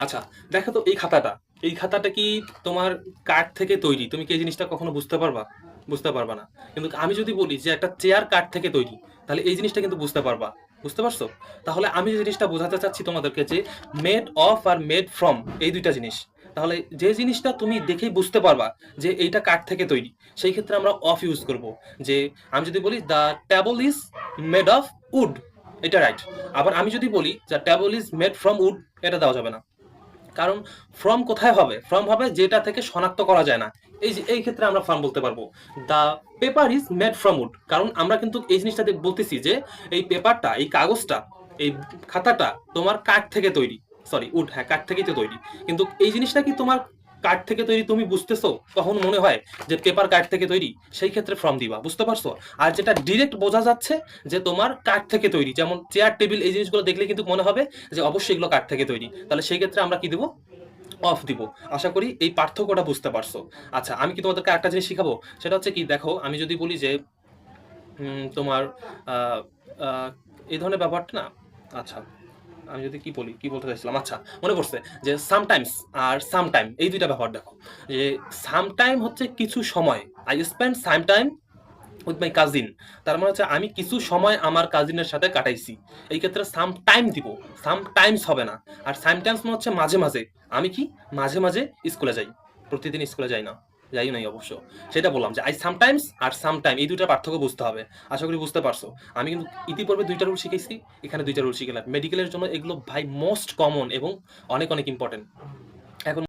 আচ্ছা দেখো তো এই খাতাটা। এই খাতাটা কি তোমার কাঠ থেকে তৈরি? তুমি কি এই জিনিসটা কখনো বুঝতে পারবা? বুঝতে পারবা না। কিন্তু আমি যদি বলি যে একটা চেয়ার কাঠ থেকে তৈরি, তাহলে এই জিনিসটা কিন্তু বুঝতে পারবা। বুঝতে পারছ? তাহলে আমি যে জিনিসটা বোঝাতে চাচ্ছি তোমাদেরকে যে মেড অফ আর মেড ফ্রম এই দুইটা জিনিস, তাহলে যে জিনিসটা তুমি দেখেই বুঝতে পারবা যে এইটা কাঠ থেকে তৈরি, সেই ক্ষেত্রে আমরা অফ ইউজ করব। যে আমি যদি বলি the table is made of wood এটা রাইট আবার আমি যদি বলি the table is made from wood এটা দেওয়া যাবে না। কারণ ফর্ম কোথায় হবে? ফ্রম হবে যেটা থেকে শনাক্ত করা যায় না। এই যে, এই ক্ষেত্রে আমরা ফর্ম বলতে পারব। The paper is made from wood কারণ আমরা কিন্তু এই জিনিসটা বলতেছি যে, এই পেপারটা এই কাগজটা, এই খাতাটা তোমার কাঠ থেকে তৈরি। সরি উড হ্যাঁ কাঠ থেকেই তো তৈরি। কিন্তু এই জিনিসটা কি তোমার কাঠ থেকে তৈরি তুমি বুঝতেছো? কখন মনে হয় যে পেপার কাঠ থেকে তৈরি, সেই ক্ষেত্রে ফর্ম দিবা, বুঝতে পারছ? আর যেটা ডিরেক্ট বোঝা যাচ্ছে যে তোমার কাঠ থেকে তৈরি, যেমন চেয়ার টেবিল এই জিনিসগুলো দেখলে কিন্তু মনে হবে যে অবশ্যই এগুলো কাঠ থেকে তৈরি। তাহলে সেই ক্ষেত্রে আমরা কি দেবো? অফ দিব। আশা করি এই পার্থক্যটা বুঝতে পারছ। আচ্ছা আমি কি তোমাদেরকে একটা জিনিস শিখাবো? সেটা হচ্ছে কি, দেখো, আমি যদি বলি যে তোমার এই ধরনের ব্যাপারটা না আচ্ছা আমি যদি কি বলি, কি বলতে চাইছিলাম? আচ্ছা মনে পড়ছে যে সামটাইমস আর সামটাইম এই দুইটা ব্যাপার দেখো। যে সামটাইম হচ্ছে কিছু সময়। I spend some time with my cousin তার মানে হচ্ছে আমি কিছু সময় আমার কাজিনের সাথে কাটাইছি। এই ক্ষেত্রে সাম টাইম দিব। সাম টাইমস হবে না। আর সাম টাইমস মানে হচ্ছে মাঝে মাঝে। আমি কি? মাঝে মাঝে স্কুলে যাই। প্রতিদিন স্কুলে যাই না। যাই নাই অবশ্য। সেটা বললাম যে আই সামটাইমস আর সামটাইম এই দুইটার পার্থক্য বুঝতে হবে। আশা করি বুঝতে পারছ। আমি কিন্তু ইতিপূর্বে দুইটা রুল শিখেছি, এখানে দুইটা রুল শিখলাম মেডিকেলের জন্য এগুলো ভাই মোস্ট কমন এবং অনেক অনেক ইম্পর্টেন্ট